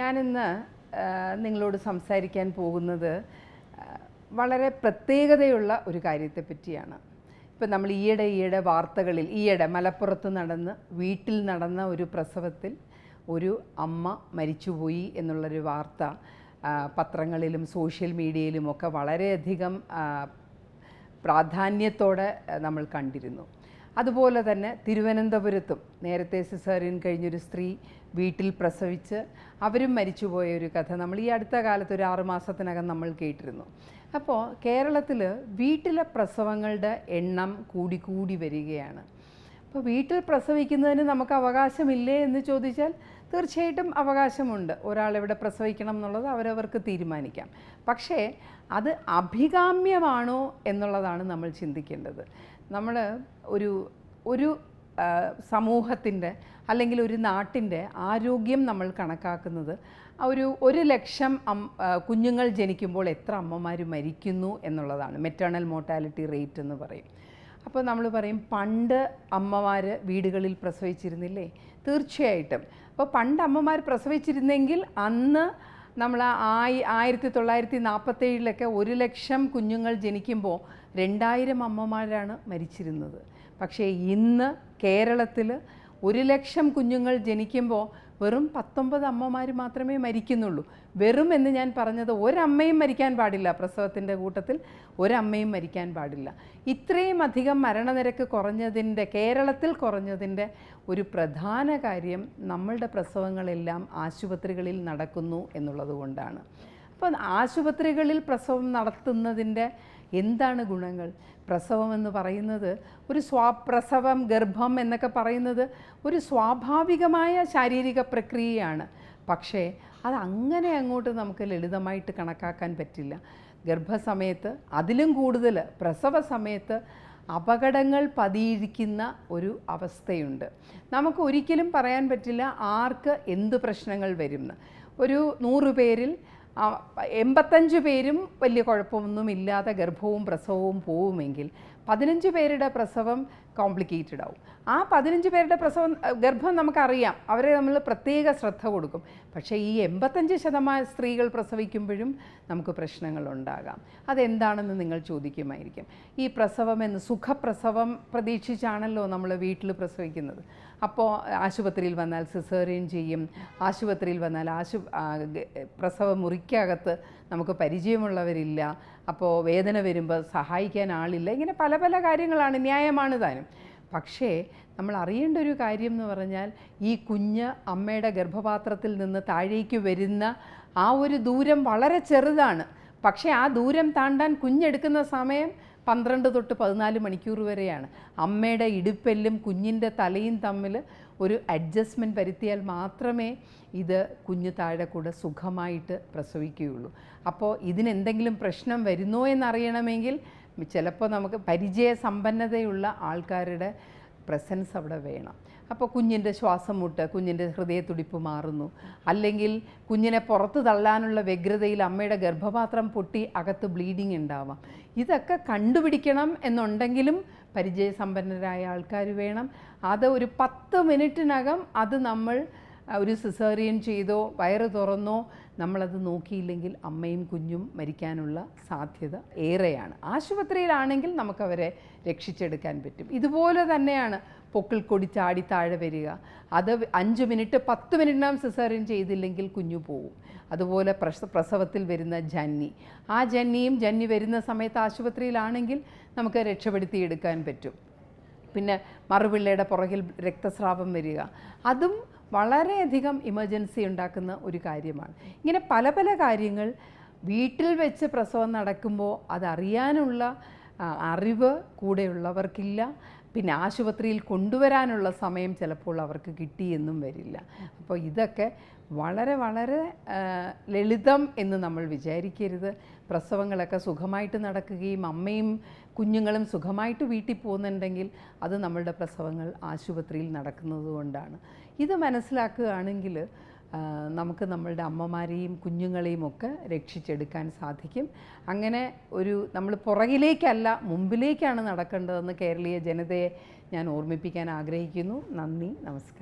ഞാനിന്ന് നിങ്ങളോട് സംസാരിക്കാൻ പോകുന്നത് വളരെ പ്രത്യേകതയുള്ള ഒരു കാര്യത്തെ പറ്റിയാണ്. ഇപ്പം നമ്മൾ ഈയിടെ ഈയിടെ വാർത്തകളിൽ ഈയിടെ മലപ്പുറത്ത് നടന്ന് വീട്ടിൽ നടന്ന ഒരു പ്രസവത്തിൽ ഒരു അമ്മ മരിച്ചുപോയി എന്നുള്ളൊരു വാർത്ത പത്രങ്ങളിലും സോഷ്യൽ മീഡിയയിലും ഒക്കെ വളരെയധികം പ്രാധാന്യത്തോടെ നമ്മൾ കണ്ടിരുന്നു. അതുപോലെ തന്നെ തിരുവനന്തപുരത്തും നേരത്തെ സിസേറിയൻ കഴിഞ്ഞൊരു സ്ത്രീ വീട്ടിൽ പ്രസവിച്ച് അവരും മരിച്ചുപോയ ഒരു കഥ നമ്മൾ ഈ അടുത്ത കാലത്ത് ഒരു ആറുമാസത്തിനകം നമ്മൾ കേട്ടിരുന്നു. അപ്പോൾ കേരളത്തിൽ വീട്ടിലെ പ്രസവങ്ങളുടെ എണ്ണം കൂടിക്കൂടി വരികയാണ്. അപ്പോൾ വീട്ടിൽ പ്രസവിക്കുന്നതിന് നമുക്ക് അവകാശമില്ലേ എന്ന് ചോദിച്ചാൽ തീർച്ചയായിട്ടും അവകാശമുണ്ട്. ഒരാൾ എവിടെ പ്രസവിക്കണം എന്നുള്ളത് അവരവർക്ക് തീരുമാനിക്കാം. പക്ഷേ അത് അഭികാമ്യമാണോ എന്നുള്ളതാണ് നമ്മൾ ചിന്തിക്കേണ്ടത്. നമ്മൾ ഒരു ഒരു സമൂഹത്തിന്റെ അല്ലെങ്കിൽ ഒരു നാട്ടിന്റെ ആരോഗ്യം നമ്മൾ കണക്കാക്കുന്നത്. ഒരു ഒരു ലക്ഷം കുഞ്ഞുങ്ങൾ ജനിക്കുമ്പോൾ എത്ര അമ്മമാർ മരിക്കുന്നു എന്നുള്ളതാണ്. മെറ്റേണൽ മോർട്ടാലിറ്റി റേറ്റ് എന്ന് പറയും. അപ്പോൾ നമ്മൾ പറയും പണ്ട് അമ്മമാർ വീടുകളിൽ പ്രസവിച്ചിരുന്നില്ലേ? തീർച്ചയായിട്ടും. അപ്പോൾ പണ്ട് അമ്മമാർ പ്രസവിച്ചിരുന്നെങ്കിൽ അന്ന് നമ്മൾ ആയി ആയിരത്തി തൊള്ളായിരത്തി നാൽപ്പത്തേഴിലൊക്കെ ഒരു ലക്ഷം കുഞ്ഞുങ്ങൾ ജനിക്കുമ്പോൾ രണ്ടായിരം അമ്മമാരാണ് മരിച്ചിരുന്നത്. പക്ഷേ ഇന്ന് കേരളത്തിൽ ഒരു ലക്ഷം കുഞ്ഞുങ്ങൾ ജനിക്കുമ്പോൾ വെറും പത്തൊമ്പത് അമ്മമാർ മാത്രമേ മരിക്കുന്നുള്ളൂ. വെറും എന്ന് ഞാൻ പറഞ്ഞത് ഒരമ്മയും മരിക്കാൻ പാടില്ല പ്രസവത്തിന്റെ കൂട്ടത്തിൽ. ഒരമ്മയും മരിക്കാൻ പാടില്ല. ഇത്രയും അധികം മരണനിരക്ക് കുറഞ്ഞതിന്റെ കേരളത്തിൽ കുറഞ്ഞതിന്റെ ഒരു പ്രധാന കാര്യം നമ്മളുടെ പ്രസവങ്ങളെല്ലാം ആശുപത്രികളിൽ നടക്കുന്നു എന്നുള്ളത് കൊണ്ടാണ്. അപ്പോൾ ആശുപത്രികളിൽ പ്രസവം നടത്തുന്നതിന്റെ എന്താണ് ഗുണങ്ങൾ? പ്രസവം എന്ന് പറയുന്നത് ഒരു സ്വാപ്രസവം ഗർഭം എന്നൊക്കെ പറയുന്നത് ഒരു സ്വാഭാവികമായ ശാരീരിക പ്രക്രിയയാണ്. പക്ഷേ അത് അങ്ങനെ അങ്ങോട്ട് നമുക്ക് ലളിതമായിട്ട് കണക്കാക്കാൻ പറ്റില്ല. ഗർഭസമയത്ത് അതിലും കൂടുതൽ പ്രസവ സമയത്ത് അപകടങ്ങൾ പതിയിരിക്കുന്ന ഒരു അവസ്ഥയുണ്ട്. നമുക്ക് ഒരിക്കലും പറയാൻ പറ്റില്ല ആർക്ക് എന്ത് പ്രശ്നങ്ങൾ വരുമെന്ന്. ഒരു നൂറ് പേരിൽ എൺപത്തഞ്ച് പേരും വലിയ കുഴപ്പമൊന്നുമില്ലാതെ ഗർഭവും പ്രസവവും പോവുമെങ്കിൽ പതിനഞ്ച് പേരുടെ പ്രസവം കോംപ്ലിക്കേറ്റഡ് ആവും. ആ പതിനഞ്ച് പേരുടെ പ്രസവം ഗർഭം നമുക്കറിയാം. അവരെ നമ്മൾ പ്രത്യേക ശ്രദ്ധ കൊടുക്കും. പക്ഷേ ഈ എൺപത്തഞ്ച് ശതമാനം സ്ത്രീകൾ പ്രസവിക്കുമ്പോഴും നമുക്ക് പ്രശ്നങ്ങളുണ്ടാകാം അതെന്താണെന്ന് നിങ്ങൾ ചോദിക്കുമായിരിക്കും. ഈ പ്രസവം എന്ന് സുഖപ്രസവം പ്രതീക്ഷിച്ചാണല്ലോ നമ്മൾ വീട്ടിൽ പ്രസവിക്കുന്നത്. അപ്പോൾ ആശുപത്രിയിൽ വന്നാൽ സിസേറിയൻ ചെയ്യും. ആശുപത്രിയിൽ വന്നാൽ ആശു പ്രസവ മുറിക്കകത്ത് നമുക്ക് പരിചയമുള്ളവരില്ല. അപ്പോൾ വേദന വരുമ്പോൾ സഹായിക്കാൻ ആളില്ല. ഇങ്ങനെ പല പല കാര്യങ്ങളാണ്. ന്യായമാണ് താനും. പക്ഷേ നമ്മൾ അറിയേണ്ട ഒരു കാര്യം എന്ന് പറഞ്ഞാൽ ഈ കുഞ്ഞ് അമ്മയുടെ ഗർഭപാത്രത്തിൽ നിന്ന് താഴേക്ക് വരുന്ന ആ ഒരു ദൂരം വളരെ ചെറുതാണ്. പക്ഷേ ആ ദൂരം താണ്ടാൻ കുഞ്ഞെടുക്കുന്ന സമയം പന്ത്രണ്ട് തൊട്ട് പതിനാല് മണിക്കൂർ വരെയാണ്. അമ്മയുടെ ഇടുപ്പെല്ലും കുഞ്ഞിന്റെ തലയും തമ്മിൽ ഒരു അഡ്ജസ്റ്റ്മെന്റ് വരുത്തിയാൽ മാത്രമേ ഇത് കുഞ്ഞു താഴെ കൂടെ സുഖമായിട്ട് പ്രസവിക്കുകയുള്ളൂ. അപ്പോൾ ഇതിനെന്തെങ്കിലും പ്രശ്നം വരുന്നോ എന്നറിയണമെങ്കിൽ ചിലപ്പോൾ നമുക്ക് പരിചയസമ്പന്നതയുള്ള ആൾക്കാരുടെ പ്രസൻസ് അവിടെ വേണം. അപ്പോൾ കുഞ്ഞിന്റെ ശ്വാസം മുട്ട് കുഞ്ഞിന്റെ ഹൃദയത്തുടിപ്പ് മാറുന്നു. അല്ലെങ്കിൽ കുഞ്ഞിനെ പുറത്ത് തള്ളാനുള്ള വ്യഗ്രതയിൽ അമ്മയുടെ ഗർഭപാത്രം പൊട്ടി അകത്ത് ബ്ലീഡിങ് ഉണ്ടാവാം. ഇതൊക്കെ കണ്ടുപിടിക്കണം എന്നുണ്ടെങ്കിലും പരിചയസമ്പന്നരായ ആൾക്കാർ വേണം. അത് ഒരു പത്ത് മിനിറ്റിനകം അത് നമ്മൾ ഒരു സിസേറിയൻ ചെയ്തോ വയറ് തുറന്നോ നമ്മളത് നോക്കിയില്ലെങ്കിൽ അമ്മയും കുഞ്ഞും മരിക്കാനുള്ള സാധ്യത ഏറെയാണ്. ആശുപത്രിയിലാണെങ്കിൽ നമുക്കവരെ രക്ഷിച്ചെടുക്കാൻ പറ്റും. ഇതുപോലെ തന്നെയാണ് പൊക്കിൾ കൊടി ചാടി താഴെ വരിക. അത് അഞ്ച് മിനിറ്റ് പത്ത് മിനിറ്റിനകം സിസേറിയൻ ചെയ്തില്ലെങ്കിൽ കുഞ്ഞു പോവും. അതുപോലെ പ്രസ പ്രസവത്തിൽ വരുന്ന ജന്നി. ആ ജന്നിയും ജന്നി വരുന്ന സമയത്ത് ആശുപത്രിയിലാണെങ്കിൽ നമുക്ക് രക്ഷപ്പെടുത്തിയെടുക്കാൻ പറ്റും. പിന്നെ മറുപിള്ളയുടെ പുറകിൽ രക്തസ്രാവം വരിക. അതും വളരെയധികം ഇമർജൻസി ഉണ്ടാക്കുന്ന ഒരു കാര്യമാണ്. ഇങ്ങനെ പല പല കാര്യങ്ങൾ വീട്ടിൽ വെച്ച് പ്രസവം നടക്കുമ്പോൾ അതറിയാനുള്ള അറിവ് കൂടെയുള്ളവർക്കില്ല. പിന്നെ ആശുപത്രിയിൽ കൊണ്ടുവരാനുള്ള സമയം ചിലപ്പോൾ അവർക്ക് കിട്ടിയെന്നും വരില്ല. അപ്പോൾ ഇതൊക്കെ വളരെ വളരെ ലളിതം എന്ന് നമ്മൾ വിചാരിക്കരുത്. പ്രസവങ്ങളൊക്കെ സുഖമായിട്ട് നടക്കുകയും അമ്മയും കുഞ്ഞുങ്ങളും സുഖമായിട്ട് വീട്ടിൽ പോകുന്നുണ്ടെങ്കിൽ അത് നമ്മളുടെ പ്രസവങ്ങൾ ആശുപത്രിയിൽ നടക്കുന്നത് കൊണ്ടാണ്. ഇത് മനസ്സിലാക്കുകയാണെങ്കിൽ നമുക്ക് നമ്മളുടെ അമ്മമാരെയും കുഞ്ഞുങ്ങളെയും ഒക്കെ രക്ഷിച്ചെടുക്കാൻ സാധിക്കും. അങ്ങനെ ഒരു നമ്മൾ പുറകിലേക്കല്ല മുമ്പിലേക്കാണ് നടക്കേണ്ടതെന്ന് കേരളീയ ജനതയെ ഞാൻ ഓർമ്മിപ്പിക്കാൻ ആഗ്രഹിക്കുന്നു. നന്ദി നമസ്കാരം.